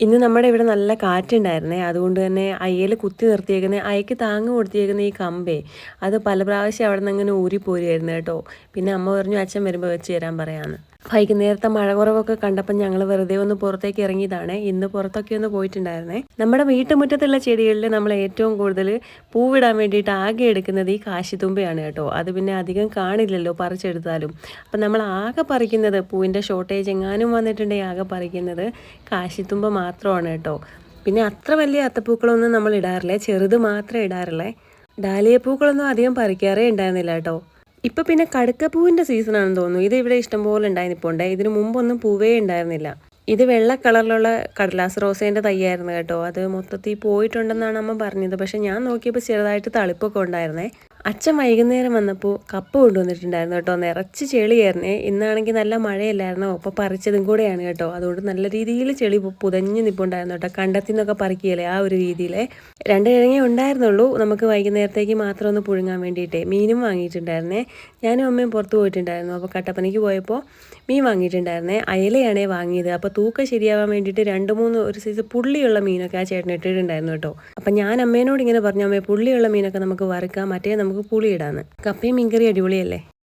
ഇന്ന് നമ്മുടെ ഇവിടെ നല്ല കാറ്റുണ്ടായിരുന്നേ. അതുകൊണ്ട് തന്നെ അയ്യൽ കുത്തി നിർത്തിയേക്കുന്ന അയക്ക് താങ്ങ് കൊടുത്തിയേക്കുന്ന ഈ കമ്പേ. അത് പല പ്രാവശ്യം അവിടെ നിന്ന് അങ്ങനെ ഊരിപ്പോരുമായിരുന്നു കേട്ടോ. പിന്നെ അമ്മ പറഞ്ഞു അച്ഛൻ വരുമ്പോൾ വെച്ച് തരാൻ പറയാമെന്ന് വൈകുന്നേരത്തെ മഴ കുറവൊക്കെ കണ്ടപ്പോൾ ഞങ്ങൾ വെറുതെ ഒന്ന് പുറത്തേക്ക് ഇറങ്ങിയതാണ്. ഇന്ന് പുറത്തൊക്കെ ഒന്ന് പോയിട്ടുണ്ടായിരുന്നേ. നമ്മുടെ വീട്ടുമുറ്റത്തുള്ള ചെടികളിൽ നമ്മൾ ഏറ്റവും കൂടുതൽ പൂവിടാൻ വേണ്ടിയിട്ട് ആകെ എടുക്കുന്നത് ഈ കാശിത്തുമ്പയാണ് കേട്ടോ. അത് പിന്നെ അധികം കാണില്ലല്ലോ പറിച്ചെടുത്താലും. അപ്പം നമ്മൾ ആകെ പറിക്കുന്നത് പൂവിന്റെ ഷോർട്ടേജ് എങ്ങാനും വന്നിട്ടുണ്ടെങ്കിൽ ആകെ പറിക്കുന്നത് കാശിത്തുമ്പ മാത്രമാണ് കേട്ടോ. പിന്നെ അത്ര വലിയ അത്തപ്പൂക്കളൊന്നും നമ്മൾ ഇടാറില്ല. ചെറുത് മാത്രമേ ഇടാറുള്ളേ. ഡാലിയപ്പൂക്കളൊന്നും അധികം പറിക്കാറേ ഉണ്ടായിരുന്നില്ല കേട്ടോ. ഇപ്പൊ പിന്നെ കടുക്കപ്പൂവിന്റെ സീസണാണെന്ന് തോന്നുന്നു. ഇത് ഇവിടെ ഇഷ്ടംപോലെ ഉണ്ടായി ഇതിന് മുമ്പൊന്നും പൂവേ ഉണ്ടായിരുന്നില്ല. ഇത് വെള്ള കളറിലുള്ള കടലാസ് റോസേന്റെ തയ്യായിരുന്നു കേട്ടോ. അത് മൊത്തത്തിൽ പോയിട്ടുണ്ടെന്നാണ് അമ്മ പറഞ്ഞത്. പക്ഷേ ഞാൻ നോക്കിയപ്പോൾ ചെറുതായിട്ട് തളിപ്പൊക്കെ ഉണ്ടായിരുന്നേ. അച്ഛൻ വൈകുന്നേരം വന്നപ്പോൾ കപ്പ കൊണ്ടുവന്നിട്ടുണ്ടായിരുന്നു കേട്ടോ. നിറച്ച് ചെളിയായിരുന്നേ. ഇന്നാണെങ്കിൽ നല്ല മഴയല്ലായിരുന്നോ? അപ്പോൾ പറിച്ചതും കൂടെയാണ് കേട്ടോ. അതുകൊണ്ട് നല്ല രീതിയിൽ ചെളി പുതഞ്ഞു നിൽപ്പുണ്ടായിരുന്നു കേട്ടോ. കണ്ടത്തിൽ നിന്നൊക്കെ പറിക്കുകയല്ലേ ആ ഒരു രീതിയിലെ. രണ്ട് കിഴങ്ങേ ഉണ്ടായിരുന്നുള്ളൂ. നമുക്ക് വൈകുന്നേരത്തേക്ക് മാത്രം ഒന്ന് പുഴുങ്ങാൻ വേണ്ടിയിട്ടേ മീനും വാങ്ങിയിട്ടുണ്ടായിരുന്നേ. ഞാനും അമ്മയും പുറത്ത് പോയിട്ടുണ്ടായിരുന്നു. അപ്പോൾ കട്ടപ്പനയ്ക്ക് പോയപ്പോൾ മീൻ വാങ്ങിയിട്ടുണ്ടായിരുന്നേ. അയലയാണേ വാങ്ങിയത്. അപ്പോൾ തൂക്കം ശരിയാവാൻ വേണ്ടിയിട്ട് രണ്ട് മൂന്ന് ഒരു സൈസ് പുള്ളിയുള്ള മീനൊക്കെ ആ ചേട്ടൻ ഇട്ടിട്ടുണ്ടായിരുന്നു കേട്ടോ. അപ്പം ഞാൻ അമ്മേനോട് ഇങ്ങനെ പറഞ്ഞു അമ്മേ പുള്ളിയുള്ള മീനൊക്കെ നമുക്ക് വറുക്കാം മറ്റേ നമുക്ക് പുളി ഇടാന്ന് കപ്പയും മീൻകറി അടിപൊളിയല്ലേ?